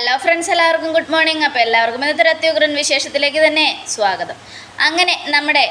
Hello friends എല്ലാവർക്കും good morning അപ്പോൾ എല്ലാവർക്കും ഇന്നത്തെ അത്യുഗ്രൻ വിശേഷത്തിലേക്ക് തന്നെ സ്വാഗതം. അങ്ങനെ നമ്മുടെ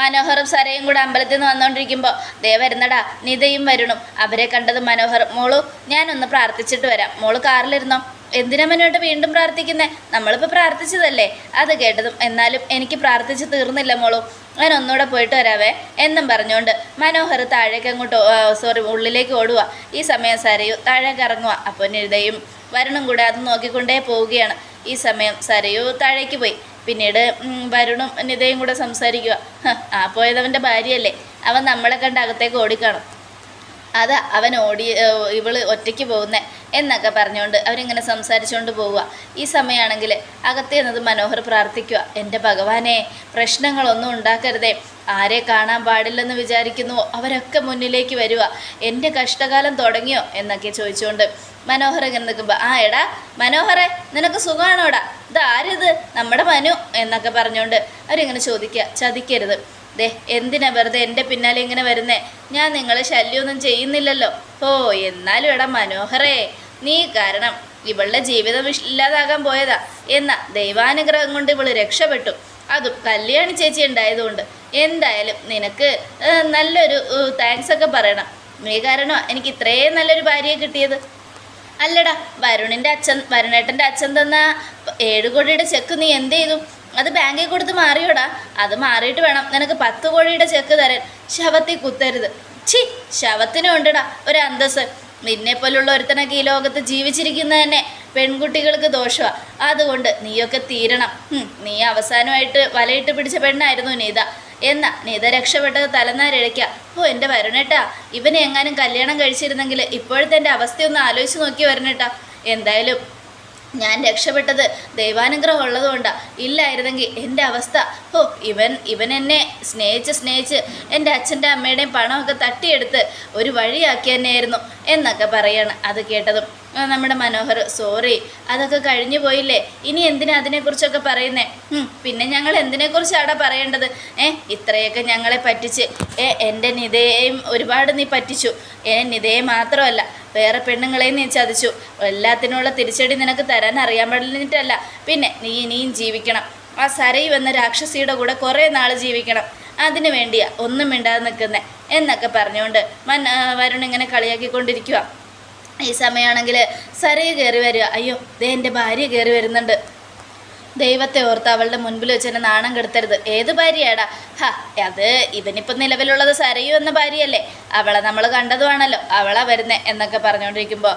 മനോഹറും സരയും കൂടെ അമ്പലത്തിൽ നിന്ന് വന്നുകൊണ്ടിരിക്കുമ്പോൾ ദേ വരുന്നടാ നിതയും വരുണും. അവരെ കണ്ടത് മനോഹർ മോളു ഞാനൊന്ന് പ്രാർത്ഥിച്ചിട്ട് വരാം. മോൾ കാറിലിരുന്നോ? എന്തിനാ മനുവായിട്ട് വീണ്ടും പ്രാർത്ഥിക്കുന്നേ? നമ്മളിപ്പോൾ പ്രാർത്ഥിച്ചതല്ലേ? അത് കേട്ടതും എന്നാലും എനിക്ക് പ്രാർത്ഥിച്ച് തീർന്നില്ല മോളു. ഞാൻ ഒന്നുകൂടെ പോയിട്ട് വരാവേ. എന്നും പറഞ്ഞുകൊണ്ട് മനോഹർ താഴേക്ക് അങ്ങോട്ട് സോറി ഉള്ളിലേക്ക് ഓടുക ഈ സമയം സരയു താഴേക്ക് ഇറങ്ങുക അപ്പോൾ നിതയും വരുണും കൂടെ അത് നോക്കിക്കൊണ്ടേ പോവുകയാണ്. ഈ സമയം സരയു താഴേക്ക് പോയി. പിന്നീട് വരുണും നിതയും കൂടെ സംസാരിക്കുക. "ഹ, ആ പോയതവന്റെ ഭാര്യയല്ലേ. അവൻ നമ്മളെ കണ്ട് അകത്തേക്ക് ഓടിക്കാണും. അതാ അവൻ ഓടി ഇവൾ ഒറ്റയ്ക്ക് പോകുന്നേ. എന്നൊക്കെ പറഞ്ഞുകൊണ്ട് അവരിങ്ങനെ സംസാരിച്ചുകൊണ്ട് പോവുക. ഈ സമയമാണെങ്കിൽ അകത്തേ എന്നത് മനോഹർ പ്രാർത്ഥിക്കുക. എന്റെ ഭഗവാനെ പ്രശ്നങ്ങളൊന്നും ഉണ്ടാക്കരുതേ. ആരെ കാണാൻ പാടില്ലെന്ന് വിചാരിക്കുന്നുവോ അവരൊക്കെ മുന്നിലേക്ക് വരിക. എന്റെ കഷ്ടകാലം തുടങ്ങിയോ? എന്നൊക്കെ ചോദിച്ചുകൊണ്ട് മനോഹർ ഇങ്ങനെ നിൽക്കുമ്പോൾ ആ എടാ മനോഹറെ നിനക്ക് സുഖമാണോടാ? ആരിത്? നമ്മുടെ മനു? എന്നൊക്കെ പറഞ്ഞുകൊണ്ട് അവരിങ്ങനെ ചോദിക്കുക. ചതിക്കരുത്. ദേ എന്തിനാ വെറുതെ എന്റെ പിന്നാലെ ഇങ്ങനെ വരുന്നേ? ഞാൻ നിങ്ങളെ ശല്യമൊന്നും ചെയ്യുന്നില്ലല്ലോ. ഓ എന്നാലും എടാ മനോഹരേ നീ കാരണം ഇവളുടെ ജീവിതം ഇല്ലാതാകാൻ പോയതാ എന്ന ദൈവാനുഗ്രഹം കൊണ്ട് ഇവൾ രക്ഷപ്പെട്ടു. അതും കല്യാണി ചേച്ചി ഉണ്ടായതുകൊണ്ട്. എന്തായാലും നിനക്ക് നല്ലൊരു താങ്ക്സ് ഒക്കെ പറയണം. നീ കാരണം എനിക്ക് ഇത്രയും നല്ലൊരു ഭാര്യയെ കിട്ടിയത്? അല്ലടാ വരുണിന്റെ അച്ഛൻ വരുണേട്ടന്റെ അച്ഛൻ തന്ന ഏഴ് കോടിയുടെ ചെക്ക് നീ എന്ത് ചെയ്തു? അത് ബാങ്കിൽ കൊടുത്ത് മാറിയോടാ? അത് മാറിയിട്ട് വേണം നിനക്ക് പത്ത് കോടിയുടെ ചെക്ക് തരാൻ. ശവത്തിൽ കുത്തരുത്. ഛി ശവത്തിനും ഉണ്ടടാ ഒരു അന്തസ് നിന്നെ പോലുള്ള ഒരുത്തനൊക്കെ ഈ ലോകത്ത് ജീവിച്ചിരിക്കുന്നത് തന്നെ പെൺകുട്ടികൾക്ക് ദോഷമാണ് അതുകൊണ്ട് നീയൊക്കെ തീരണം. നീ അവസാനമായിട്ട് വലയിട്ട് പിടിച്ച പെണ്ണായിരുന്നു നീത. എന്നാ നീത രക്ഷപ്പെട്ടത് തലനാരിഴയ്ക്ക. ഓ എന്റെ വരണേട്ടാ ഇവനെ എങ്ങാനും കല്യാണം കഴിച്ചിരുന്നെങ്കിൽ ഇപ്പോഴത്തെ എന്റെ അവസ്ഥയൊന്ന് ആലോചിച്ച് നോക്കി വരണേട്ടാ. എന്തായാലും ഞാൻ രക്ഷപ്പെട്ടത് ദൈവാനുഗ്രഹം ഉള്ളതുകൊണ്ടാണ് ഇല്ലായിരുന്നെങ്കിൽ എന്റെ അവസ്ഥ. ഓ ഇവൻ ഇവൻ എന്നെ സ്നേഹിച്ച് സ്നേഹിച്ച് എന്റെ അച്ഛന്റെ അമ്മയുടെയും പണമൊക്കെ തട്ടിയെടുത്ത് ഒരു വഴിയാക്കി തന്നെയായിരുന്നു എന്നൊക്കെ പറയാണ് അത് കേട്ടതും. നമ്മുടെ മനോഹർ സോറി അതൊക്കെ കഴിഞ്ഞു പോയില്ലേ? ഇനി എന്തിനാ അതിനെക്കുറിച്ചൊക്കെ പറയുന്നേ? പിന്നെ ഞങ്ങൾ എന്തിനെക്കുറിച്ചാടാ പറയേണ്ടത്? ഏ ഇത്രയൊക്കെ ഞങ്ങളെ പറ്റിച്ച്. ഏ എന്റെ നിതയെയും ഒരുപാട് നീ പറ്റിച്ചു. ഏ നിതയെ മാത്രമല്ല വേറെ പെണ്ണുങ്ങളെയും നീ ചതിച്ചു. എല്ലാത്തിനുള്ള തിരിച്ചടി നിനക്ക് തരാൻ അറിയാൻ പാടില്ല പിന്നെ നീ ഇനിയും ജീവിക്കണം. ആ സരയി വന്ന രാക്ഷസിയുടെ കൂടെ കുറേ നാൾ ജീവിക്കണം. അതിനു വേണ്ടിയാ ഒന്നും മിണ്ടാതെ നിൽക്കുന്നേ. എന്നൊക്കെ പറഞ്ഞുകൊണ്ട് മൻ വരുണിങ്ങനെ കളിയാക്കിക്കൊണ്ടിരിക്കുക ഈ സമയമാണെങ്കിൽ സരയ് കയറി വരിക. അയ്യോ ദേ എന്റെ ഭാര്യ കയറി വരുന്നുണ്ട്. ദൈവത്തെ ഓർത്ത് അവളുടെ മുൻപിൽ വെച്ച് എന്നെ നാണം കെടുത്തരുത്. ഏത് ഭാര്യയാടാ? ഹാ അത് ഇവനിപ്പം നിലവിലുള്ളത് സരയു എന്ന ഭാര്യയല്ലേ. അവളെ നമ്മൾ കണ്ടതുമാണല്ലോ അവളാ വരുന്നേ എന്നൊക്കെ പറഞ്ഞുകൊണ്ടിരിക്കുമ്പോൾ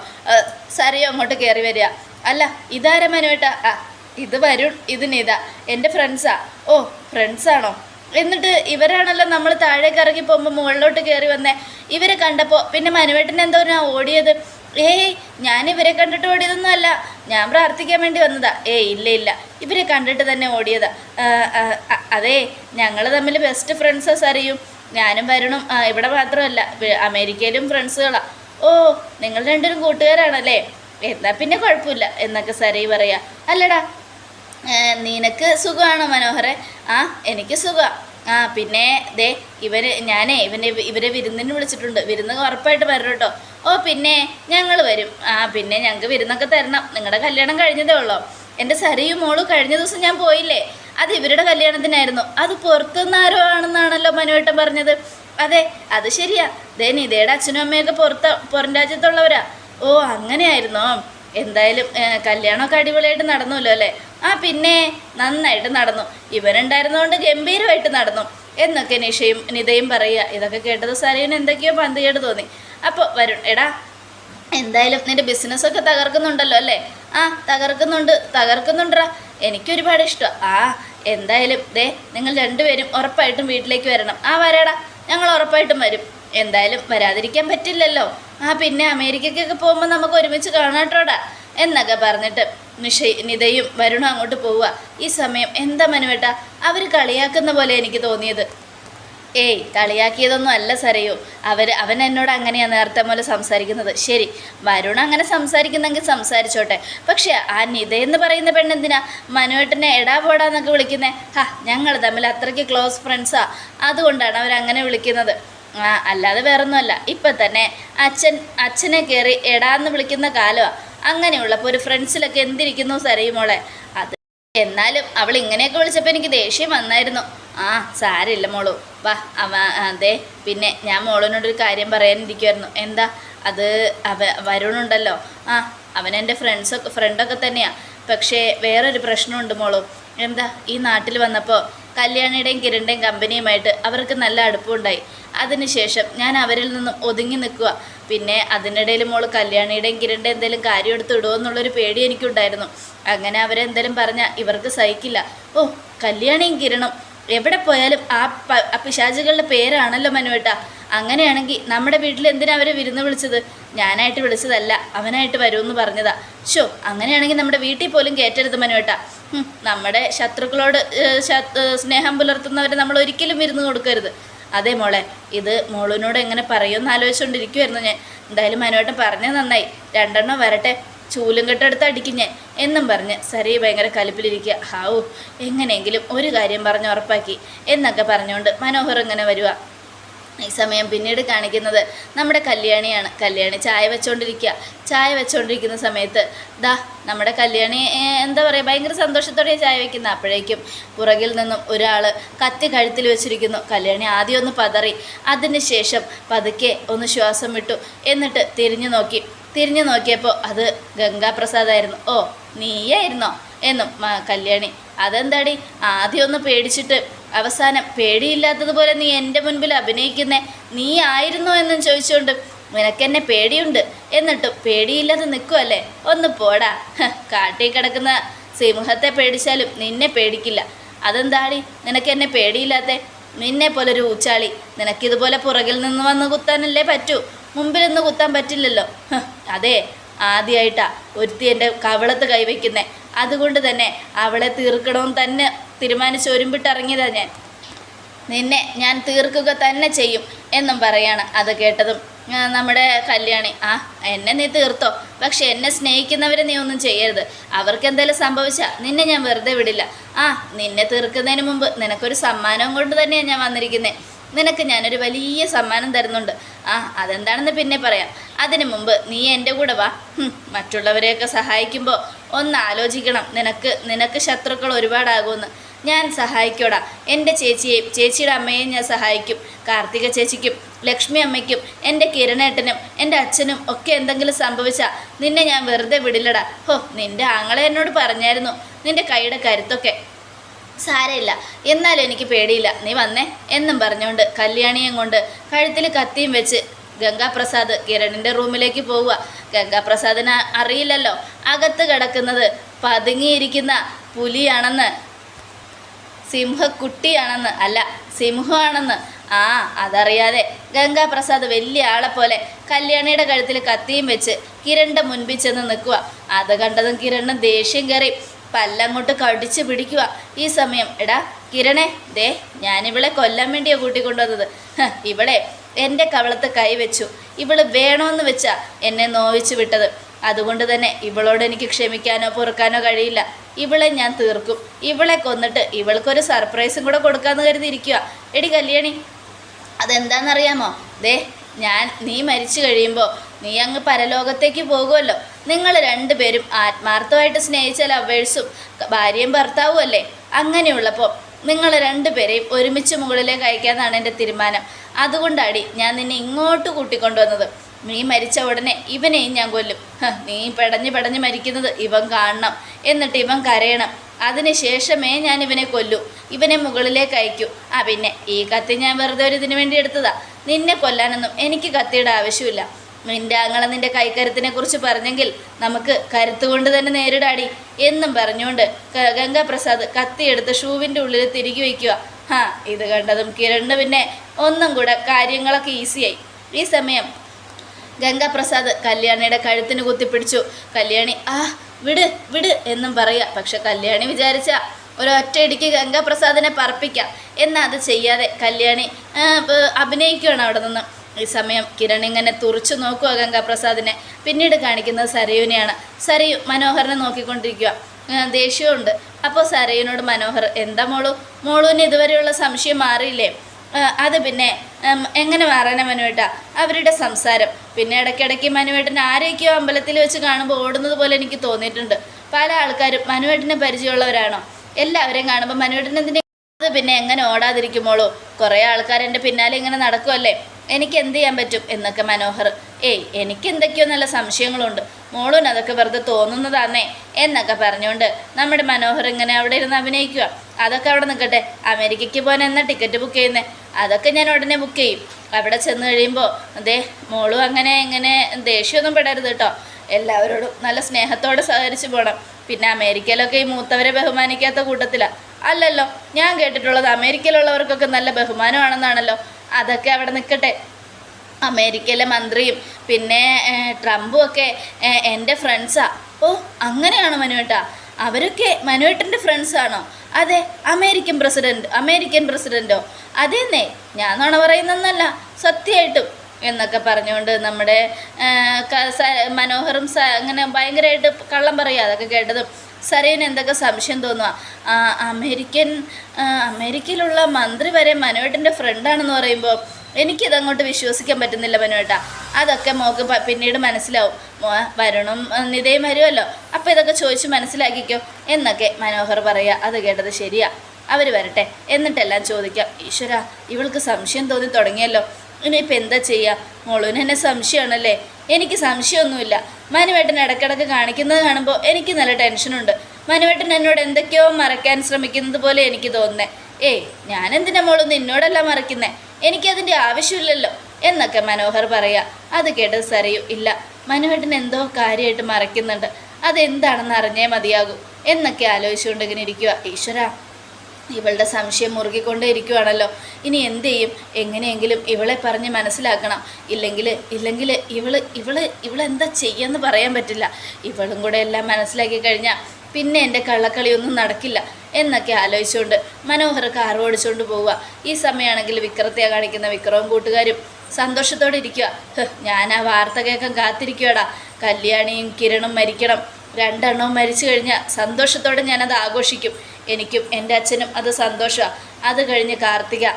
സരയു അങ്ങോട്ട് കയറി വരിക. അല്ല ഇതാര മനുവേട്ടാ? ആ ഇത് വരുൺ ഇത് നീത. എന്റെ ഫ്രണ്ട്സാ. ഓ ഫ്രണ്ട്സാണോ? എന്നിട്ട് ഇവരാണല്ലോ നമ്മൾ താഴേക്ക് ഇറങ്ങി പോകുമ്പോൾ മുകളിലോട്ട് കയറി വന്നേ. ഇവരെ കണ്ടപ്പോൾ പിന്നെ മനുവേട്ടൻ എന്തോ ഓടിയത്. ഏയ് ഞാൻ ഇവരെ കണ്ടിട്ട് ഓടിയതൊന്നും അല്ല ഞാൻ പ്രാർത്ഥിക്കാൻ വേണ്ടി വന്നതാ. ഏയ് ഇല്ല ഇല്ല. ഇവരെ കണ്ടിട്ട് തന്നെ ഓടിയതാ. അതേ ഞങ്ങൾ തമ്മിൽ ബെസ്റ്റ് ഫ്രണ്ട്സസ് അറിയും ഞാനും വരണം ഇവിടെ മാത്രമല്ല. അമേരിക്കയിലും ഫ്രണ്ട്സുകളാ ഓ നിങ്ങൾ രണ്ടുപേരും കൂട്ടുകാരാണല്ലേ? എന്നാ പിന്നെ കുഴപ്പമില്ല എന്നൊക്കെ സരി പറയാ. അല്ലടാ നിനക്ക് സുഖമാണോ മനോഹരെ ആ എനിക്ക് സുഖമാണ് ആ പിന്നെ ദേ ഇവർ ഞാനേ ഇവനെ ഇവരെ വിരുന്നിന് വിളിച്ചിട്ടുണ്ട്. വിരുന്ന് ഉറപ്പായിട്ട് വരണം കേട്ടോ ഓ പിന്നെ ഞങ്ങൾ വരും. ആ പിന്നെ ഞങ്ങൾക്ക് വിരുന്നൊക്കെ തരണം. നിങ്ങളുടെ കല്യാണം കഴിഞ്ഞതേ ഉള്ളോ? എന്റെ സരിയും മോളും കഴിഞ്ഞ ദിവസം ഞാൻ പോയില്ലേ? അത് ഇവരുടെ കല്യാണത്തിനായിരുന്നു. അത് പുറത്തുനിന്ന് ആരോ ആണെന്നാണല്ലോ മനുവേട്ടൻ പറഞ്ഞത്. അതെ അത് ശരിയാ. ദേ നിതയുടെ അച്ഛനും അമ്മയൊക്കെ പുറത്ത് പുറം രാജ്യത്തുള്ളവരാ. ഓ അങ്ങനെയായിരുന്നോ? എന്തായാലും കല്യാണമൊക്കെ അടിപൊളിയായിട്ട് നടന്നല്ലോ അല്ലേ? ആ പിന്നെ നന്നായിട്ട് നടന്നു. ഇവനുണ്ടായിരുന്നതുകൊണ്ട് ഗംഭീരമായിട്ട് നടന്നു. എന്നൊക്കെ നിഷയും നിതയും പറയുക. ഇതൊക്കെ കേട്ടത് സരയുന് എന്തൊക്കെയോ പന്തികേട് തോന്നി. അപ്പോൾ വരും എടാ എന്തായാലും നിന്റെ ബിസിനസ്സൊക്കെ തകർക്കുന്നുണ്ടല്ലോ അല്ലേ? ആ തകർക്കുന്നുണ്ട് തകർക്കുന്നുണ്ടാ എനിക്കൊരുപാട് ഇഷ്ടം. ആ എന്തായാലും ദേ നിങ്ങൾ രണ്ടുപേരും ഉറപ്പായിട്ടും വീട്ടിലേക്ക് വരണം. ആ വരാടാ ഞങ്ങൾ ഉറപ്പായിട്ടും വരും. എന്തായാലും വരാതിരിക്കാൻ പറ്റില്ലല്ലോ. ആ പിന്നെ അമേരിക്കയ്ക്കൊക്കെ പോകുമ്പോൾ നമുക്ക് ഒരുമിച്ച് കാണാട്ടോടാ എന്നൊക്കെ പറഞ്ഞിട്ട് നിഷ നിതയും വരുണും അങ്ങോട്ട് പോവുക. ഈ സമയം എന്താ മനുവേട്ട? അവർ കളിയാക്കുന്ന പോലെ എനിക്ക് തോന്നിയത്. ഏയ് കളിയാക്കിയതൊന്നും അല്ല സരയോ. അവർ അവൻ എന്നോട് അങ്ങനെയാണ് നേരത്തെ പോലെ സംസാരിക്കുന്നത്. ശരി വരുൺ അങ്ങനെ സംസാരിക്കുന്നെങ്കിൽ സംസാരിച്ചോട്ടെ. പക്ഷേ ആ നിത എന്ന് പറയുന്ന പെണ്ണെന്തിനാ? മനുവേട്ടനെ എടാ പോടാന്നൊക്കെ വിളിക്കുന്നേ. ഹാ ഞങ്ങൾ തമ്മിൽ അത്രയ്ക്ക് ക്ലോസ് ഫ്രണ്ട്സാ അതുകൊണ്ടാണ് അവരങ്ങനെ വിളിക്കുന്നത്. ആ അല്ലാതെ വേറൊന്നുമല്ല. ഇപ്പം തന്നെ അച്ഛൻ അച്ഛനെ കയറി എടാന്ന് വിളിക്കുന്ന കാലമാണ് അങ്ങനെയുള്ളപ്പോൾ ഒരു ഫ്രണ്ട്സിലൊക്കെ എന്തിരിക്കുന്നു സരയുമോളെ അത് എന്നാലും അവൾ ഇങ്ങനെയൊക്കെ വിളിച്ചപ്പോൾ എനിക്ക് ദേഷ്യം വന്നായിരുന്നു. ആ സാരമില്ല മോളു. വാ അവ അതെ പിന്നെ ഞാൻ മോളിനോടൊരു കാര്യം പറയാനിരിക്കുമായിരുന്നു എന്താ? അത് അവ വരുണുണ്ടല്ലോ. ആ അവൻ എന്റെ ഫ്രണ്ട്സൊക്കെ ഫ്രണ്ടൊക്കെ തന്നെയാണ് പക്ഷേ വേറൊരു പ്രശ്നമുണ്ട് മോളു. എന്താ? ഈ നാട്ടിൽ വന്നപ്പോൾ കല്യാണിയുടെയും കിരണിന്റെയും കമ്പനിയുമായിട്ട് അവർക്ക് നല്ല അടുപ്പമുണ്ടായി. അതിനുശേഷം ഞാൻ അവരിൽ നിന്നും ഒതുങ്ങി നിൽക്കുക. പിന്നെ അതിനിടയിൽ മോൾ കല്യാണിയുടെയും കിരണിന്റെ എന്തെങ്കിലും കാര്യം എടുത്ത് ഇടുമോ എന്നുള്ളൊരു പേടി എനിക്കുണ്ടായിരുന്നു. അങ്ങനെ അവരെന്തെങ്കിലും പറഞ്ഞാൽ ഇവർക്ക് സഹിക്കില്ല. ഓ കല്യാണിയും കിരണും എവിടെ പോയാലും ആ പ പിശാചുകളുടെ പേരാണല്ലോ മനുവേട്ട. അങ്ങനെയാണെങ്കിൽ നമ്മുടെ വീട്ടിൽ എന്തിനാ അവരെ വിരുന്ന് വിളിച്ചത്? ഞാനായിട്ട് വിളിച്ചതല്ല അവനായിട്ട് വരുമെന്ന് പറഞ്ഞതാ. ഷോ അങ്ങനെയാണെങ്കിൽ നമ്മുടെ വീട്ടിൽ പോലും കയറ്റരുത് മനുവേട്ട. നമ്മുടെ ശത്രുക്കളോട് സ്നേഹം പുലർത്തുന്നവരെ നമ്മൾ ഒരിക്കലും വിരുന്ന് കൊടുക്കരുത്. അതെ മോളെ ഇത് മോളിനോട് എങ്ങനെ പറയുമെന്ന് ആലോചിച്ചുകൊണ്ടിരിക്കുമായിരുന്നു ഞാൻ. എന്തായാലും മനുവേട്ടൻ പറഞ്ഞത് നന്നായി. രണ്ടെണ്ണം വരട്ടെ ചൂലും കെട്ടെടുത്ത് അടിക്കും ഞാൻ എന്നും പറഞ്ഞ് സരി ഭയങ്കര കലിപ്പിലിരിക്കുക. ഹാവു എങ്ങനെയെങ്കിലും ഒരു കാര്യം പറഞ്ഞ് ഉറപ്പാക്കി. എന്നൊക്കെ പറഞ്ഞുകൊണ്ട് മനോഹർ ഇങ്ങനെ വരിക ഈ സമയം പിന്നീട് കാണിക്കുന്നത് നമ്മുടെ കല്യാണിയാണ്. കല്യാണി ചായ വെച്ചുകൊണ്ടിരിക്കുക ചായ വെച്ചുകൊണ്ടിരിക്കുന്ന സമയത്ത് ദാ നമ്മുടെ കല്യാണി എന്താ പറയുക ഭയങ്കര സന്തോഷത്തോടെ ചായ വെക്കുന്ന. അപ്പോഴേക്കും പുറകിൽ നിന്നും ഒരാൾ കത്തി കഴുത്തിൽ വെച്ചിരിക്കുന്നു. കല്യാണി ആദ്യം ഒന്ന് പതറി അതിന് ശേഷം പതുക്കെ ഒന്ന് ശ്വാസം വിട്ടു. എന്നിട്ട് തിരിഞ്ഞു നോക്കി. തിരിഞ്ഞു നോക്കിയപ്പോൾ അത് ഗംഗാപ്രസാദായിരുന്നു. ഓ നീയായിരുന്നോ? എന്നും കല്യാണി അതെന്താടി? ആദ്യം ഒന്ന് പേടിച്ചിട്ട് അവസാനം പേടിയില്ലാത്തതുപോലെ നീ എന്റെ മുൻപിൽ അഭിനയിക്കുന്നേ നീ ആയിരുന്നോ എന്നും ചോദിച്ചുകൊണ്ട് നിനക്കെന്നെ പേടിയുണ്ട് എന്നിട്ടും പേടിയില്ലാതെ നിൽക്കുമല്ലേ ഒന്ന് പോടാ. കാട്ടിൽ കിടക്കുന്ന സിംഹത്തെ പേടിച്ചാലും നിന്നെ പേടിക്കില്ല. അതെന്താടി? നിനക്കെന്നെ പേടിയില്ലാത്തെ? നിന്നെ പോലൊരു ഊച്ചാളി. നിനക്കിതുപോലെ പുറകിൽ നിന്ന് വന്ന് കുത്താനല്ലേ പറ്റൂ? മുമ്പിൽ നിന്ന് കുത്താൻ പറ്റില്ലല്ലോ. അതെ ആദ്യമായിട്ടാ ഒരുത്തി എന്റെ കവളത്ത് കൈവയ്ക്കുന്നേ. അതുകൊണ്ട് തന്നെ അവളെ തീർക്കണമെന്ന് തന്നെ തീരുമാനിച്ച് ഒരുമ്പിട്ടിറങ്ങിയതാ ഞാൻ. നിന്നെ ഞാൻ തീർക്കുക തന്നെ ചെയ്യും എന്നും പറയാണ് അത് കേട്ടതും നമ്മുടെ കല്യാണി. ആ എന്നെ നീ തീർത്തോ. പക്ഷെ എന്നെ സ്നേഹിക്കുന്നവരെ നീ ഒന്നും ചെയ്യരുത്. അവർക്ക് എന്തെങ്കിലും സംഭവിച്ചാൽ നിന്നെ ഞാൻ വെറുതെ വിടില്ല. ആ നിന്നെ തീർക്കുന്നതിന് മുമ്പ് നിനക്കൊരു സമ്മാനം കൊണ്ട് തന്നെയാണ് ഞാൻ വന്നിരിക്കുന്നത് നിനക്ക് ഞാനൊരു വലിയ സമ്മാനം തരുന്നുണ്ട്. ആ അതെന്താണെന്ന് പിന്നെ പറയാം. അതിനു മുമ്പ് നീ എന്റെ കൂടെ വാ. മറ്റുള്ളവരെയൊക്കെ സഹായിക്കുമ്പോൾ ഒന്ന് ആലോചിക്കണം. നിനക്ക് നിനക്ക് ശത്രുക്കൾ ഒരുപാടാകുമെന്ന്. ഞാൻ സഹായിക്കോടാ. എന്റെ ചേച്ചിയെയും ചേച്ചിയുടെ അമ്മയെയും ഞാൻ സഹായിക്കും. കാർത്തിക ചേച്ചിക്കും ലക്ഷ്മി അമ്മയ്ക്കും എന്റെ കിരണേട്ടനും എന്റെ അച്ഛനും ഒക്കെ എന്തെങ്കിലും സംഭവിച്ചാൽ നിന്നെ ഞാൻ വെറുതെ വിടില്ലടാ. ഹോ നിന്റെ ആങ്ങളെ എന്നോട് പറഞ്ഞായിരുന്നു. നിന്റെ കൈയുടെ കരുത്തൊക്കെ. സാരമില്ല. എന്നാലും എനിക്ക് പേടിയില്ല. നീ വന്നേ എന്നും പറഞ്ഞുകൊണ്ട് കല്യാണിയും കൊണ്ട് കഴുത്തിൽ കത്തിയും വെച്ച് ഗംഗാപ്രസാദ് കിരണിന്റെ റൂമിലേക്ക് പോവുക. ഗംഗാപ്രസാദിന് അറിയില്ലല്ലോ. അകത്ത് കിടക്കുന്നത് പതുങ്ങിയിരിക്കുന്ന പുലിയാണെന്ന് സിംഹക്കുട്ടിയാണെന്ന് അല്ല സിംഹമാണെന്ന്. ആ അതറിയാതെ ഗംഗാപ്രസാദ് വലിയ ആളെ പോലെ കല്യാണിയുടെ കഴുത്തിൽ കത്തിയും വെച്ച് കിരണിന്റെ മുൻപിൽ ചെന്ന് നിൽക്കുക അത് കണ്ടതും കിരണിന് ദേഷ്യം കയറി. പല്ലങ്ങോട്ട് കടിച്ച് പിടിക്കുക ഈ സമയം. എടാ കിരണേ ദേ ഞാനിവളെ കൊല്ലാൻ വേണ്ടിയാണ് കൂട്ടിക്കൊണ്ടുവന്നത് ഇവിടെ എന്റെ കവളത്ത് കൈവച്ചു. ഇവൾ വേണമെന്ന് വെച്ചാ എന്നെ നോവിച്ചു വിട്ടത്. അതുകൊണ്ട് തന്നെ ഇവളോട് എനിക്ക് ക്ഷമിക്കാനോ പൊറുക്കാനോ കഴിയില്ല. ഇവളെ ഞാൻ തീർക്കും. ഇവളെ കൊന്നിട്ട് ഇവൾക്കൊരു സർപ്രൈസും കൂടെ കൊടുക്കാമെന്ന് കരുതിയിരിക്കുക എടി കല്യാണി അതെന്താണെന്നറിയാമോ ദേ ഞാൻ നീ മരിച്ചു കഴിയുമ്പോൾ നീ അങ്ങ് പരലോകത്തേക്ക് പോകുമല്ലോ നിങ്ങൾ രണ്ടുപേരും ആത്മാർത്ഥമായിട്ട് സ്നേഹിച്ച ലവേഴ്സും ഭാര്യയും ഭർത്താവും അല്ലേ? അങ്ങനെയുള്ളപ്പോൾ നിങ്ങൾ രണ്ടുപേരെയും ഒരുമിച്ച് മുകളിലേക്ക് അയക്കാമെന്നാണ് എന്റെ തീരുമാനം. അതുകൊണ്ടാടി ഞാൻ നിന്നെ ഇങ്ങോട്ട് കൂട്ടിക്കൊണ്ടുവന്നത്. നീ മരിച്ച ഉടനെ ഇവനെയും ഞാൻ കൊല്ലും. നീ പെടഞ്ഞ് പെടഞ്ഞ് മരിക്കുന്നത് ഇവൻ കാണണം. എന്നിട്ട് ഇവൻ കരയണം. അതിനുശേഷമേ ഞാൻ ഇവനെ കൊല്ലൂ. ഇവനെ മുകളിലേക്ക് അയക്കൂ. ആ പിന്നെ ഈ കത്തി ഞാൻ വെറുതെ ഒരു ഇതിനു വേണ്ടി എടുത്തതാ. നിന്നെ കൊല്ലാനൊന്നും എനിക്ക് കത്തിയുടെ ആവശ്യമില്ല. നിന്റെ അങ്ങളെ നിന്റെ കൈക്കരുത്തിനെ കുറിച്ച് പറഞ്ഞെങ്കിൽ നമുക്ക് കരുത്ത് കൊണ്ട് തന്നെ നേരിടാടി എന്നും പറഞ്ഞുകൊണ്ട് ഗംഗാപ്രസാദ് കത്തിയെടുത്ത് ഷൂവിന്റെ ഉള്ളിൽ തിരികെ വയ്ക്കുക. ഹാ ഇത് കണ്ടതും കിരണ് പിന്നെ ഒന്നും കൂടെ കാര്യങ്ങളൊക്കെ ഈസിയായി. ഈ സമയം ഗംഗാപ്രസാദ് കല്യാണിയുടെ കഴുത്തിന് കുത്തിപ്പിടിച്ചു. കല്യാണി ആ വിട് വിട് എന്നും പറയുക. പക്ഷെ കല്യാണി വിചാരിച്ച ഒരൊറ്റയടിക്ക് ഗംഗാപ്രസാദിനെ പറപ്പിക്കാം. എന്നാൽ അത് ചെയ്യാതെ കല്യാണി അഭിനയിക്കുകയാണ് അവിടെ നിന്ന്. ഈ സമയം കിരൺ ഇങ്ങനെ തുറച്ചു നോക്കുക ഗംഗാപ്രസാദിനെ. പിന്നീട് കാണിക്കുന്നത് സരയുവിനെയാണ്. സരയു മനോഹരനെ നോക്കിക്കൊണ്ടിരിക്കുക. ദേഷ്യമുണ്ട് അപ്പോൾ സരയുവിനോട് മനോഹർ എന്താ മോളു? മോളുവിന് ഇതുവരെയുള്ള സംശയം മാറിയില്ലേ? അത് പിന്നെ എങ്ങനെ മാറാനാ മനുവേട്ട? അവരുടെ സംസാരം. പിന്നെ ഇടയ്ക്കിടയ്ക്ക് മനുവേട്ടൻ ആരെയൊക്കെയോ അമ്പലത്തിൽ വെച്ച് കാണുമ്പോൾ ഓടുന്നത് പോലെ എനിക്ക് തോന്നിയിട്ടുണ്ട്. പല ആൾക്കാരും മനുവേട്ടനെ പരിചയമുള്ളവരാണോ? എല്ലാവരെയും കാണുമ്പോൾ മനുവേട്ടൻ എന്തിനെ അത് പിന്നെ എങ്ങനെ ഓടാതിരിക്കുമോളൂ? കുറേ ആൾക്കാർ എന്റെ പിന്നാലെ ഇങ്ങനെ നടക്കുമല്ലേ എനിക്ക് എന്ത് ചെയ്യാൻ പറ്റും? എന്നൊക്കെ മനോഹർ. ഏയ് എനിക്ക് എന്തൊക്കെയോ നല്ല സംശയങ്ങളുണ്ട്. മോളും അതൊക്കെ വെറുതെ തോന്നുന്നതാന്നേ എന്നൊക്കെ പറഞ്ഞുകൊണ്ട് നമ്മുടെ മനോഹർ ഇങ്ങനെ അവിടെ ഇരുന്ന് അഭിനയിക്കുക അതൊക്കെ അവിടെ നിൽക്കട്ടെ അമേരിക്കയ്ക്ക് പോകാൻ എന്നാ ടിക്കറ്റ് ബുക്ക് ചെയ്യുന്നത് അതൊക്കെ ഞാൻ ഉടനെ ബുക്ക് ചെയ്യും. അവിടെ ചെന്ന് കഴിയുമ്പോൾ അതെ മോളും അങ്ങനെ ഇങ്ങനെ ദേഷ്യമൊന്നും പെടരുത് കേട്ടോ എല്ലാവരോടും നല്ല സ്നേഹത്തോടെ സഹകരിച്ച് പോകണം പിന്നെ അമേരിക്കയിലൊക്കെ ഈ മൂത്തവരെ ബഹുമാനിക്കാത്ത കൂട്ടത്തിലാണ് അല്ലല്ലോ ഞാൻ കേട്ടിട്ടുള്ളത് അമേരിക്കയിലുള്ളവർക്കൊക്കെ നല്ല ബഹുമാനമാണെന്നാണല്ലോ. അതൊക്കെ അവിടെ നിൽക്കട്ടെ അമേരിക്കയിലെ മന്ത്രിയും പിന്നെ ട്രംപും ഒക്കെ എന്റെ ഫ്രണ്ട്സാ ഓ അങ്ങനെയാണോ മനുവേട്ടാ? അവരൊക്കെ മനുവേട്ടന്റെ ഫ്രണ്ട്സാണോ അതെ അമേരിക്കൻ പ്രസിഡന്റ് അമേരിക്കൻ പ്രസിഡന്റോ? അതേന്നേ ഞാൻ നുണ പറയുന്നല്ല സത്യമായിട്ടും എന്നൊക്കെ പറഞ്ഞുകൊണ്ട് നമ്മുടെ മനോഹറും അങ്ങനെ ഭയങ്കരമായിട്ട് കള്ളം പറയുക അതൊക്കെ കേട്ടതും സരയിന് എന്തൊക്കെ സംശയം തോന്നുക. അമേരിക്കൻ അമേരിക്കയിലുള്ള മന്ത്രി വരെ മനുവേട്ടന്റെ ഫ്രണ്ടാണെന്ന് പറയുമ്പോൾ എനിക്കിതങ്ങോട്ട് വിശ്വസിക്കാൻ പറ്റുന്നില്ല മനുവേട്ട അതൊക്കെ മോക്ക് പിന്നീട് മനസ്സിലാവും. വരണം നിതയും വരുമല്ലോ അപ്പോൾ ഇതൊക്കെ ചോദിച്ച് മനസ്സിലാക്കിക്കോ. എന്നൊക്കെ മനോഹർ പറയുക അത് കേട്ടത് ശരിയാ. അവർ വരട്ടെ. എന്നിട്ടെല്ലാം ചോദിക്കാം. ഈശ്വര ഇവൾക്ക് സംശയം തോന്നി തുടങ്ങിയല്ലോ. ഇനിയിപ്പോൾ എന്താ ചെയ്യുക മോളൂന് എന്നെ സംശയമാണല്ലേ? എനിക്ക് സംശയമൊന്നുമില്ല. മനുവേട്ടൻ ഇടയ്ക്കിടയ്ക്ക് കാണിക്കുന്നത് കാണുമ്പോൾ എനിക്ക് നല്ല ടെൻഷനുണ്ട്. മനുവേട്ടൻ എന്നോട് എന്തൊക്കെയോ മറക്കാൻ ശ്രമിക്കുന്നത് പോലെ എനിക്ക് തോന്നുന്നേ. ഏയ് ഞാനെന്തിനാ മോൾ നിന്നോടല്ല മറക്കുന്നേ എനിക്കതിന്റെ ആവശ്യമില്ലല്ലോ എന്നൊക്കെ മനോഹർ പറയാ. അത് കേട്ടത് സരയു ഇല്ല മനുവേട്ടൻ എന്തോ കാര്യമായിട്ട് മറയ്ക്കുന്നുണ്ട്. അതെന്താണെന്ന് അറിഞ്ഞേ മതിയാകൂ എന്നൊക്കെ ആലോചിച്ചുകൊണ്ട് ഇങ്ങനെ ഇരിക്കുക ഈശ്വര ഇവളുടെ സംശയം മുറുകിക്കൊണ്ടേ ഇരിക്കുവാണല്ലോ. ഇനി എന്ത് ചെയ്യും? എങ്ങനെയെങ്കിലും ഇവളെ പറഞ്ഞ് മനസ്സിലാക്കണം. ഇല്ലെങ്കിൽ ഇല്ലെങ്കിൽ ഇവൾ ഇവൾ ഇവളെന്താ ചെയ്യാന്ന് പറയാൻ പറ്റില്ല. ഇവളും കൂടെ എല്ലാം മനസ്സിലാക്കി കഴിഞ്ഞാൽ പിന്നെ എന്റെ കള്ളക്കളിയൊന്നും നടക്കില്ല. എന്നൊക്കെ ആലോചിച്ചുകൊണ്ട് മനോഹർ കാർ ഓടിച്ചുകൊണ്ട് പോവുക. ഈ സമയമാണെങ്കിൽ വിക്രത്തെ കാണിക്കുന്ന വിക്രവും കൂട്ടുകാരും സന്തോഷത്തോടെ ഇരിക്കുക. ഞാൻ ആ വാർത്ത കേൾക്കാൻ കാത്തിരിക്കുവാടാ. കല്യാണിയും കിരണും മരിക്കണം. രണ്ടെണ്ണവും മരിച്ചു കഴിഞ്ഞാൽ സന്തോഷത്തോടെ ഞാനത് ആഘോഷിക്കും. എനിക്കും എന്റെ അച്ഛനും അത് സന്തോഷമാണ് അത് കഴിഞ്ഞ് കാർത്തിക.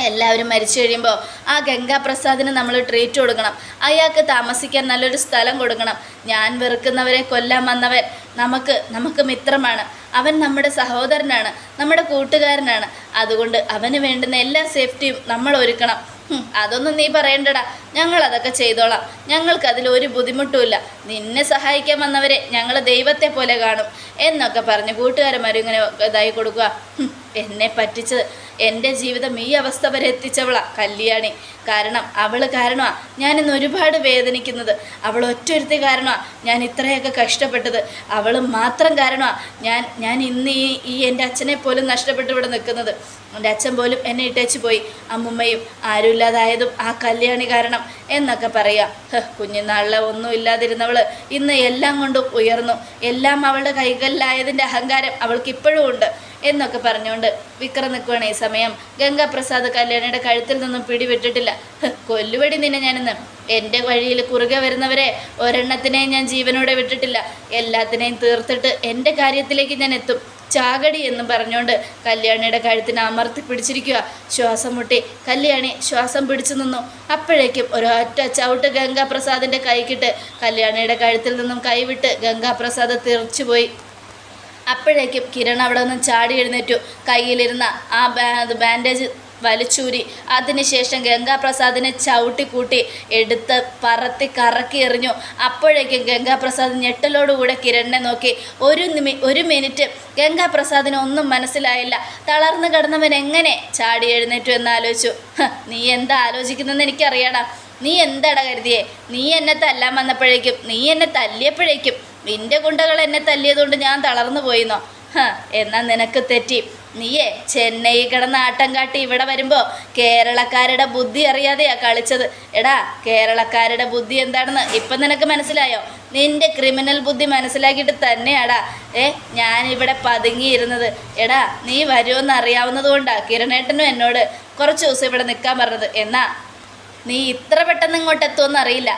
എല്ലാവരും മരിച്ചു കഴിയുമ്പോൾ ആ ഗംഗാപ്രസാദിന് നമ്മൾ ട്രീറ്റ് കൊടുക്കണം. അയാൾക്ക് താമസിക്കാൻ നല്ലൊരു സ്ഥലം കൊടുക്കണം. ഞാൻ വെറുക്കുന്നവരെ കൊല്ലാൻ വന്നവൻ നമുക്ക് നമുക്ക് മിത്രമാണ്. അവൻ നമ്മുടെ സഹോദരനാണ് നമ്മുടെ കൂട്ടുകാരനാണ്. അതുകൊണ്ട് അവന് വേണ്ടുന്ന എല്ലാ സേഫ്റ്റിയും നമ്മൾ ഒരുക്കണം. അതൊന്നും നീ പറയണ്ടടാ. ഞങ്ങൾ അതൊക്കെ ചെയ്തോളാം. ഞങ്ങൾക്ക് അതിൽ ഒരു ബുദ്ധിമുട്ടുമില്ല നിന്നെ സഹായിക്കാൻ വന്നവരെ ഞങ്ങൾ ദൈവത്തെ പോലെ കാണും. എന്നൊക്കെ പറഞ്ഞ് കൂട്ടുകാരന്മാരും ഇങ്ങനെ ഇതായി കൊടുക്കുക. എന്നെ പറ്റിച്ചത്. എന്റെ ജീവിതം ഈ അവസ്ഥ വരെ എത്തിച്ചവളാ കല്യാണി. കാരണം അവൾ കാരണമാണ് ഞാനിന്ന് ഒരുപാട് വേദനിക്കുന്നത്. അവൾ ഒറ്റൊരുത്തി കാരണമാ ഞാൻ ഇത്രയൊക്കെ കഷ്ടപ്പെട്ടത്. അവൾ മാത്രം കാരണമാ ഞാൻ ഞാൻ ഇന്ന് ഈ ഈ എന്റെ അച്ഛനെ പോലും നഷ്ടപ്പെട്ട് ഇവിടെ നിൽക്കുന്നത്. എന്റെ അച്ഛൻ പോലും എന്നെ ഇട്ടേച്ച് പോയി. അമ്മുമ്മയും ആരുമില്ലാതായതും ആ കല്യാണി കാരണം എന്നൊക്കെ പറയാം. കുഞ്ഞുനാളിലെ ഒന്നും ഇല്ലാതിരുന്നവൾ ഇന്ന് എല്ലാം കൊണ്ടും ഉയർന്നു. എല്ലാം അവളുടെ കൈകളിലായതിന്റെ അഹങ്കാരം അവൾക്ക് ഇപ്പോഴും ഉണ്ട് എന്നൊക്കെ പറഞ്ഞുകൊണ്ട് വിക്രം നിൽക്കുകയാണ് ഈ ഗംഗാപ്രസാദ് കല്യാണിയുടെ കഴുത്തിൽ നിന്നും പിടിവിട്ടിട്ടില്ല. കൊല്ലുവടി നിന്നെ ഞാനിന്ന്. എന്റെ വഴിയിൽ കുറുകെ വരുന്നവരെ ഒരെണ്ണത്തിനെയും ഞാൻ ജീവനോടെ വിട്ടിട്ടില്ല. എല്ലാത്തിനെയും തീർത്തിട്ട് എന്റെ കാര്യത്തിലേക്ക് ഞാൻ എത്തും. ചാകടി എന്ന് പറഞ്ഞുകൊണ്ട് കല്യാണിയുടെ കഴുത്തിനെ അമർത്തി പിടിച്ചിരിക്കുക ശ്വാസം മുട്ടി കല്യാണി ശ്വാസം പിടിച്ചു നിന്നു. അപ്പോഴേക്കും ഒരൊറ്റ ചവിട്ട് ഗംഗാപ്രസാദിന്റെ കൈക്കിട്ട് കല്യാണിയുടെ കഴുത്തിൽ നിന്നും കൈവിട്ട് ഗംഗാപ്രസാദ് തെറിച്ചുപോയി അപ്പോഴേക്കും കിരൺ അവിടെ നിന്ന് ചാടി എഴുന്നേറ്റു. കയ്യിലിരുന്ന ആ ബാൻഡേജ് വലിച്ചൂരി. അതിനുശേഷം ഗംഗാപ്രസാദിനെ ചവിട്ടിക്കൂട്ടി എടുത്ത് പറത്തി കറക്കി എറിഞ്ഞു. അപ്പോഴേക്കും ഗംഗാപ്രസാദ് ഞെട്ടലോടുകൂടെ കിരണിനെ നോക്കി. ഒരു നിമി ഒരു മിനിറ്റ് ഗംഗാപ്രസാദിന് ഒന്നും മനസ്സിലായില്ല. തളർന്നു കിടന്നവൻ എങ്ങനെ ചാടി എഴുന്നേറ്റു എന്ന് ആലോചിച്ചു. നീ എന്താ ആലോചിക്കുന്നതെന്ന് എനിക്കറിയണം. നീ എന്താടാ കരുതിയേ? നീ എന്നെ തല്ലാൻ വന്നപ്പോഴേക്കും നീ എന്നെ തല്ലിയപ്പോഴേക്കും നിന്റെ ഗുണ്ടകൾ എന്നെ തല്ലിയതുകൊണ്ട് ഞാൻ തളർന്നു പോയിന്നോ? എന്നാ നിനക്ക് തെറ്റി. നീയേ ചെന്നൈ കിടന്ന് ആട്ടം കാട്ടി ഇവിടെ വരുമ്പോൾ കേരളക്കാരുടെ ബുദ്ധി അറിയാതെയാ കളിച്ചത്. എടാ കേരളക്കാരുടെ ബുദ്ധി എന്താണെന്ന് ഇപ്പം നിനക്ക് മനസ്സിലായോ? നിന്റെ ക്രിമിനൽ ബുദ്ധി മനസ്സിലാക്കിയിട്ട് തന്നെയാടാ. ഏ ഞാനിവിടെ പതുങ്ങിയിരുന്നത്. എടാ നീ വരുമെന്ന് അറിയാവുന്നത് കൊണ്ടാ കിരണേട്ടനും എന്നോട് കുറച്ച് ദിവസം ഇവിടെ നിൽക്കാൻ പറഞ്ഞത്. എന്നാ നീ ഇത്ര പെട്ടെന്ന് ഇങ്ങോട്ട് എത്തുമെന്ന് അറിയില്ല.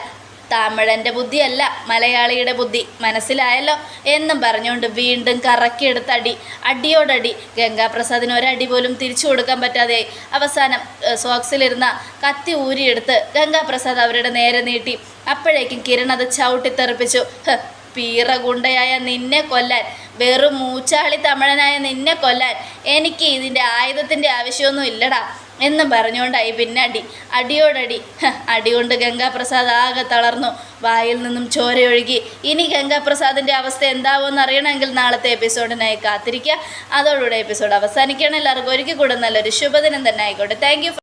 തമിഴന്റെ ബുദ്ധിയല്ല മലയാളിയുടെ ബുദ്ധി. മനസ്സിലായല്ലോ? എന്നും പറഞ്ഞുകൊണ്ട് വീണ്ടും കറക്കിയെടുത്ത് അടി അടിയോടടി. ഗംഗാപ്രസാദിന് ഒരടി പോലും തിരിച്ചു കൊടുക്കാൻ പറ്റാതെ അവസാനം സോക്സിലിരുന്ന കത്തി ഊരിയെടുത്ത് ഗംഗാപ്രസാദ് അവരുടെ നേരെ നീട്ടി. അപ്പോഴേക്കും കിരൺ അത് ചവിട്ടിത്തെറിപ്പിച്ചു. ഹ്, പീറ ഗുണ്ടയായ നിന്നെ കൊല്ലാൻ. വെറും മൂച്ചാളി തമിഴനായ നിന്നെ കൊല്ലാൻ. എനിക്ക് ഇതിന്റെ ആയുധത്തിന്റെ ആവശ്യമൊന്നും ഇല്ലടാ. എന്നും പറഞ്ഞുകൊണ്ടായി. പിന്നെ അടി. അടിയോടടി. അടികൊണ്ട് ഗംഗാപ്രസാദ് ആകെ തളർന്നു. വായിൽ നിന്നും ചോരയൊഴുകി ഇനി ഗംഗാപ്രസാദിന്റെ അവസ്ഥ എന്താവുമെന്ന് അറിയണമെങ്കിൽ നാളത്തെ എപ്പിസോഡിനായി കാത്തിരിക്കുക. അതോടുകൂടെ എപ്പിസോഡ് അവസാനിക്കുകയാണ്. എല്ലാവർക്കും ഒരിക്കൽ കൂടെ നല്ലൊരു ശുഭദിനം തന്നെ ആയിക്കോട്ടെ. താങ്ക്